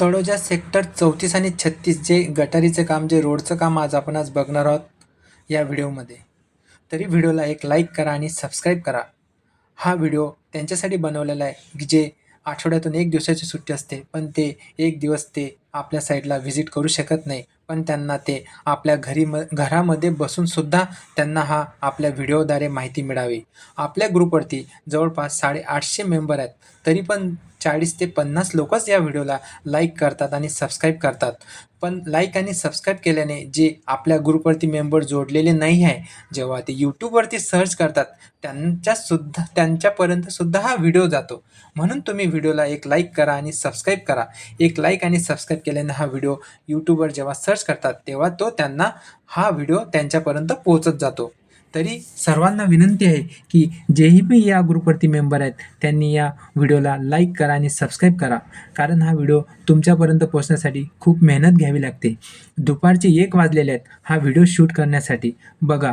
Taloja sector चौतीस आणि छत्तीस जे गटारीचं काम जे रोडचं काम आज आपण आज बघणार आहोत या व्हिडिओमध्ये. तरी व्हिडिओला एक लाईक करा आणि सबस्क्राईब करा. हा व्हिडिओ त्यांच्यासाठी बनवलेला आहे की जे आठवड्यातून एक दिवसाची सुट्टी असते पण ते एक दिवस ते आपल्या साईडला व्हिजिट करू शकत नाही. पण त्यांना ते आपल्या घरी म घरामध्ये बसूनसुद्धा त्यांना हा आपल्या व्हिडिओद्वारे माहिती मिळावी. आपल्या ग्रुपवरती जवळपास साडेआठशे मेंबर आहेत. तरी पण चाळीस ते पन्नास लोकच या व्हिडिओला लाईक करतात आणि सबस्क्राईब करतात. पण लाईक आणि सबस्क्राईब केल्याने जे आपल्या ग्रुपवरती मेंबर जोडलेले नाही आहे जेव्हा ते यूट्यूबवरती सर्च करतात त्यांच्यासुद्धा त्यांच्यापर्यंतसुद्धा हा व्हिडिओ जातो. म्हणून तुम्ही व्हिडिओला एक लाईक करा आणि सबस्क्राईब करा. एक लाईक आणि सबस्क्राईब केल्याने हा व्हिडिओ यूट्यूबवर जेव्हा सर्च करतात तेव्हा तो त्यांना हा व्हिडिओ त्यांच्यापर्यंत पोहोचत जातो. तरी सर्वांना विनंती आहे की जेही मी या ग्रुपवरती मेंबर आहेत त्यांनी या व्हिडिओला लाईक करा आणि सबस्क्राईब करा. कारण हा व्हिडिओ तुमच्यापर्यंत पोहोचण्यासाठी खूप मेहनत घ्यावी लागते. दुपारचे एक वाजलेले आहेत हा व्हिडिओ शूट करण्यासाठी. बघा.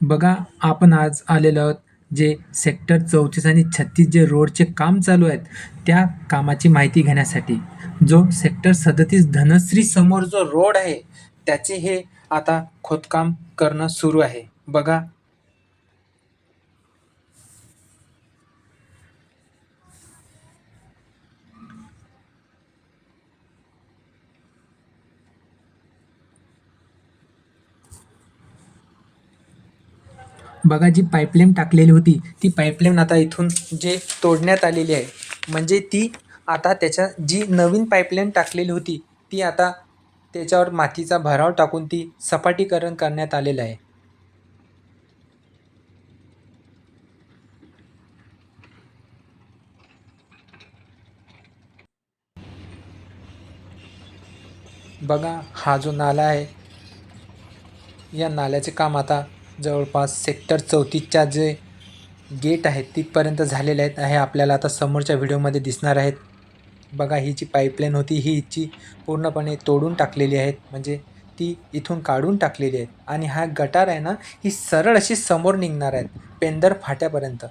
बघा आपण आज आलेलो आहोत जे सेक्टर चौतीस आणि छत्तीस जे रोडचे काम चालू आहेत त्या कामाची माहिती घेण्यासाठी जो सेक्टर सदतीस धनश्री समोर जो रोड आहे त्याचे हे आता खोदकाम करणं सुरू आहे. बघा बघा जी पाईपलाईन टाकलेली होती ती पाईपलाईन आता इथून जे तोडण्यात आलेली आहे म्हणजे ती आता त्याच्या जी नवीन पाईपलाईन टाकलेली होती ती आता त्याच्यावर मातीचा भराव टाकून ती सपाटीकरण करण्यात आलेलं आहे. बघा हा जो नाला आहे या नाल्याचे काम आता जवळपास सेक्टर चौतीसच्या जे गेट आहेत तिथपर्यंत झालेले आहेत हे आपल्याला आता समोरच्या व्हिडिओमध्ये दिसणार आहेत. बघा ही जी पाईपलाईन होती ही हिची पूर्णपणे तोडून टाकलेली आहेत. म्हणजे ती इथून काढून टाकलेली आहेत. आणि हा गटार आहे ना ही सरळ अशी समोर निघणार आहेत पेंदर फाट्यापर्यंत.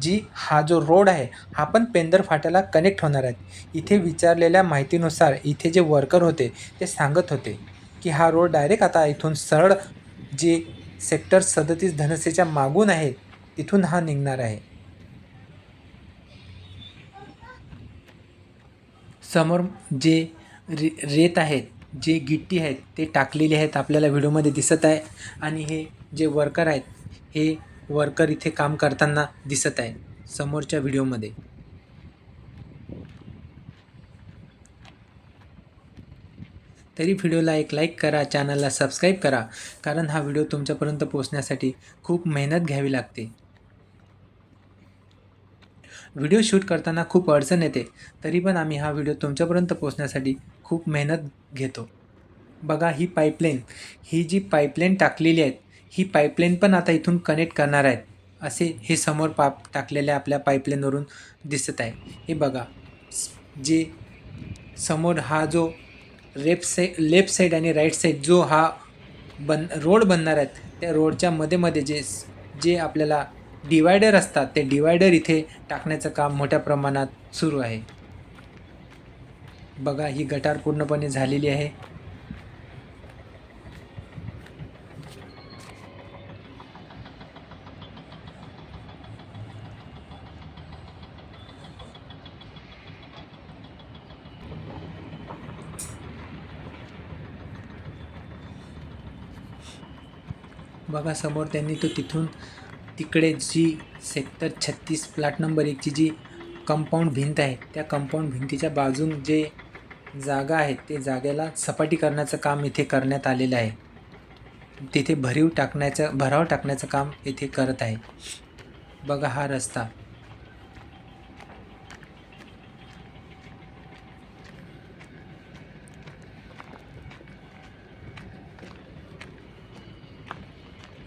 जी हा जो रोड आहे हा पण पेंदर फाट्याला कनेक्ट होणार आहेत. इथे विचारलेल्या माहितीनुसार इथे जे वर्कर होते ते सांगत होते की हा रोड डायरेक्ट आता इथून सरळ जे सेक्टर सदतीस धनसेच्या मागून आहे तिथून हा निघणार आहे. समोर जे रे रेत आहेत जे गिट्टी आहेत ते टाकलेले आहेत आपल्याला व्हिडिओमध्ये दिसत आहे. आणि हे जे वर्कर आहेत हे वर्कर इथे काम करताना दिसत आहे समोरच्या व्हिडिओमध्ये. तरी व्हिडिओला एक लाईक करा चॅनलला सबस्क्राईब करा कारण हा व्हिडिओ तुमच्यापर्यंत पोहोचण्यासाठी खूप मेहनत घ्यावी लागते. व्हिडिओ शूट करताना खूप अडचण येते तरी पण आम्ही हा व्हिडिओ तुमच्यापर्यंत पोहोचण्यासाठी खूप मेहनत घेतो. बघा ही पाईपलाईन ही जी पाईपलाईन टाकलेली आहेत ही पाईपलाईन पण आता इथून कनेक्ट करणार आहेत असे हे समोर पाप टाकलेल्या आपल्या पाईपलाईनवरून दिसत आहे. हे बघा जे समोर हा जो लेफ्ट साईड लेफ्ट साईड आणि राईट साईड जो हा बन रोड बनणार आहेत त्या रोडच्या मध्ये मध्ये जे जे आपल्याला डिवायडर असतात ते डिवायडर इथे टाकण्याचं काम मोठ्या प्रमाणात सुरू आहे. बघा ही गटार पूर्णपणे झालेली आहे. बघा समोर त्यांनी तो तिथून तिकडे जी सेक्टर छत्तीस प्लॅट नंबर एकची जी कंपाऊंड भिंत आहे त्या कंपाऊंड भिंतीच्या बाजून जे जागा आहे ते जागेला सपाटी करण्याचं काम इथे करण्यात आलेलं आहे. तिथे भरीव टाकण्याचं भराव टाकण्याचं काम इथे करत आहे. बघा हा रस्ता.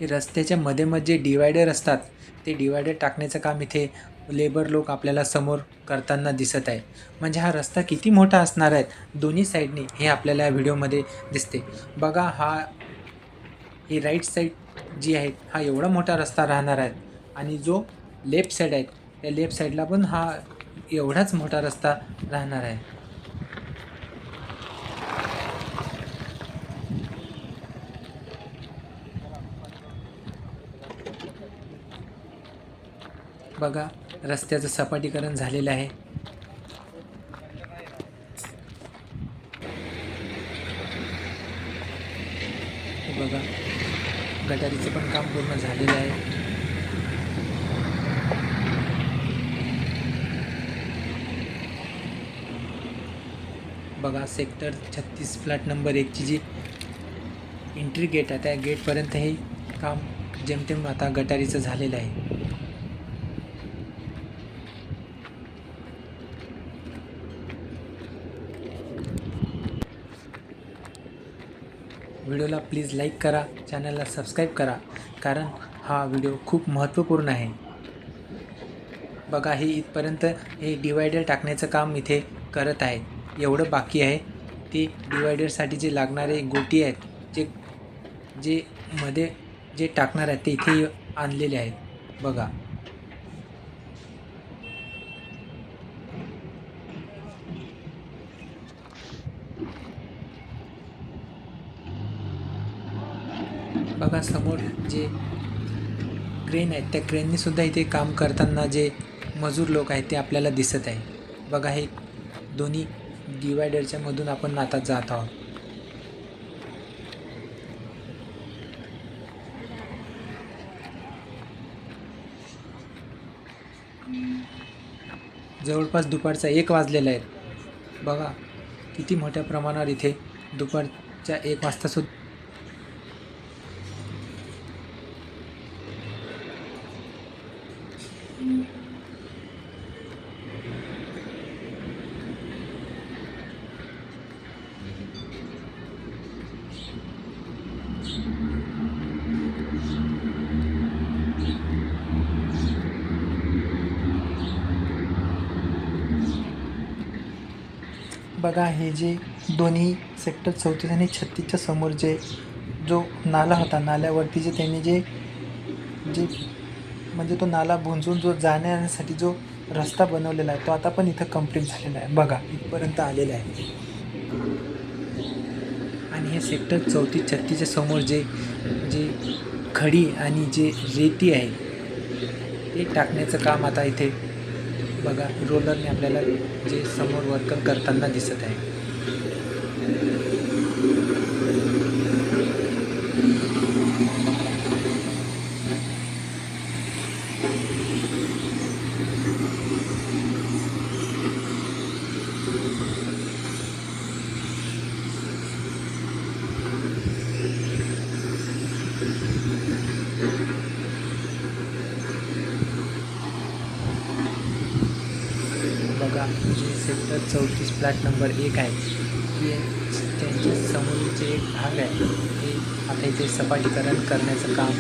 रस्त्याच्या मध्ये मध्ये जे डिवायडर असतात. ते डिवायडर टाकण्याचं काम इथे लेबर लोक आपल्याला समोर करताना दिसत आहे म्हणजे हा रस्ता किती मोठा असणार आहे? दोन्ही साईडने हे आपल्याला या व्हिडिओमध्ये दिसते. बघा हा ही राईट साईड जी आहे हा एवढा मोठा रस्ता राहणार आहे. आणि जो लेफ्ट साईड आहे त्या लेफ्ट साईडला पण हा एवढाच मोठा रस्ता राहणार आहे. बघा रस्त्याचं सपाटीकरण झालेलं आहे. बघा गटारीचं पण काम पूर्ण झालेलं आहे. बघा सेक्टर छत्तीस फ्लॅट नंबर एकची जी एंट्री गेट आहे त्या गेटपर्यंत हे काम जेमतेम आता गटारीचं झालेलं आहे. व्हिडिओला प्लीज लाईक करा चॅनलला सबस्क्राईब करा कारण हा व्हिडिओ खूप महत्त्वपूर्ण आहे. बघा हे इथपर्यंत हे डिवायडर टाकण्याचं काम इथे करत आहे. एवढं बाकी आहे. ते डिवायडरसाठी जे लागणारे गोटी आहेत जे जे मध्ये जे टाकणार आहेत ते इथे आणलेले आहेत. बघा. बघा समोर जे क्रेन आहेत त्या क्रेननी सुद्धा इथे काम करताना जे मजूर लोक आहेत ते आपल्याला दिसत आहे. बघा हे दोन्ही डिवायडरच्या मधून आपण आता जात आहोत. जवळपास दुपारचा एक वाजलेला आहे बघा किती मोठ्या प्रमाणावर इथे दुपारच्या एक वाजता बघा हे जे दोन्ही सेक्टर चौतीस आणि छत्तीसच्या समोर जे जो नाला होता नाल्यावरती जे त्यांनी जे जे म्हणजे तो नाला भुंजून जो जाण्यासाठी जो रस्ता बनवलेला आहे तो आता पण इथं कंप्लीट झालेला आहे. बघा इथपर्यंत आलेला आहे. आणि हे सेक्टर चौतीस छत्तीसच्या समोर जे जे खडी आणि जे रेती आहे ते टाकण्याचं काम आता इथे बघा रोलरने आपल्याला जे समोर वर्कर करताना दिसत आहे. बघा जे सेक्टर चौतीस फ्लॅट नंबर एक आहे ते त्यांचे समोरचे एक भाग आहे. ते आता इथे सपाटीकरण करण्याचं काम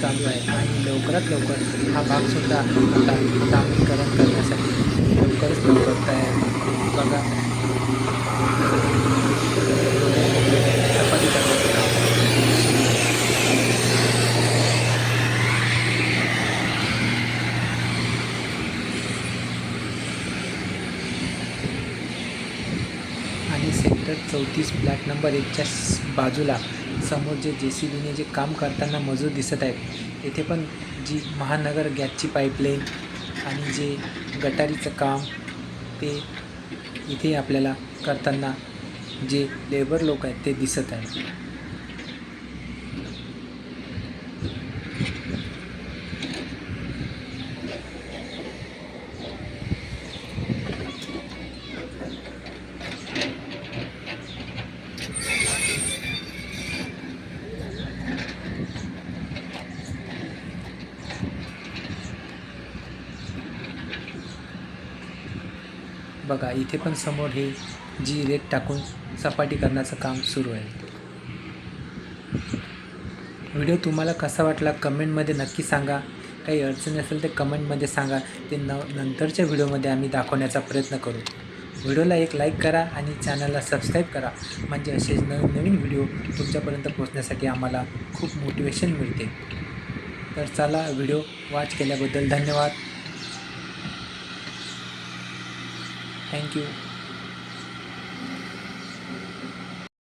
चालू आहे. आणि लवकरात लवकर हा भागसुद्धा आता डांबरीकरण करण्यासाठी लवकरच लवकर तयार बघा सपाटीकरणाचं काम आणि तीस फ्लॅट नंबर एकच्या बाजूला समोर जे जे सी बीने जे काम करताना मजूर दिसत आहेत तेथे पण जी महानगर गॅसची पाईपलाईन आणि जे गटारीचं काम ते इथे आपल्याला करताना जे लेबर लोक आहेत ते दिसत आहेत. बघा इथे पण समोर हे जी रेत टाकून सपाटीकरणाचं काम सुरू आहे. व्हिडिओ तुम्हाला कसा वाटला कमेंटमध्ये नक्की सांगा. काही अडचणी असेल तर कमेंटमध्ये सांगा. ते न नंतरच्या व्हिडिओमध्ये आम्ही दाखवण्याचा प्रयत्न करू. व्हिडिओला एक लाईक करा आणि चॅनलला सबस्क्राईब करा. म्हणजे असेच नवीन नवीन व्हिडिओ तुमच्यापर्यंत पोहोचण्यासाठी आम्हाला खूप मोटिवेशन मिळते. तर चला व्हिडिओ वॉच केल्याबद्दल धन्यवाद. thank you.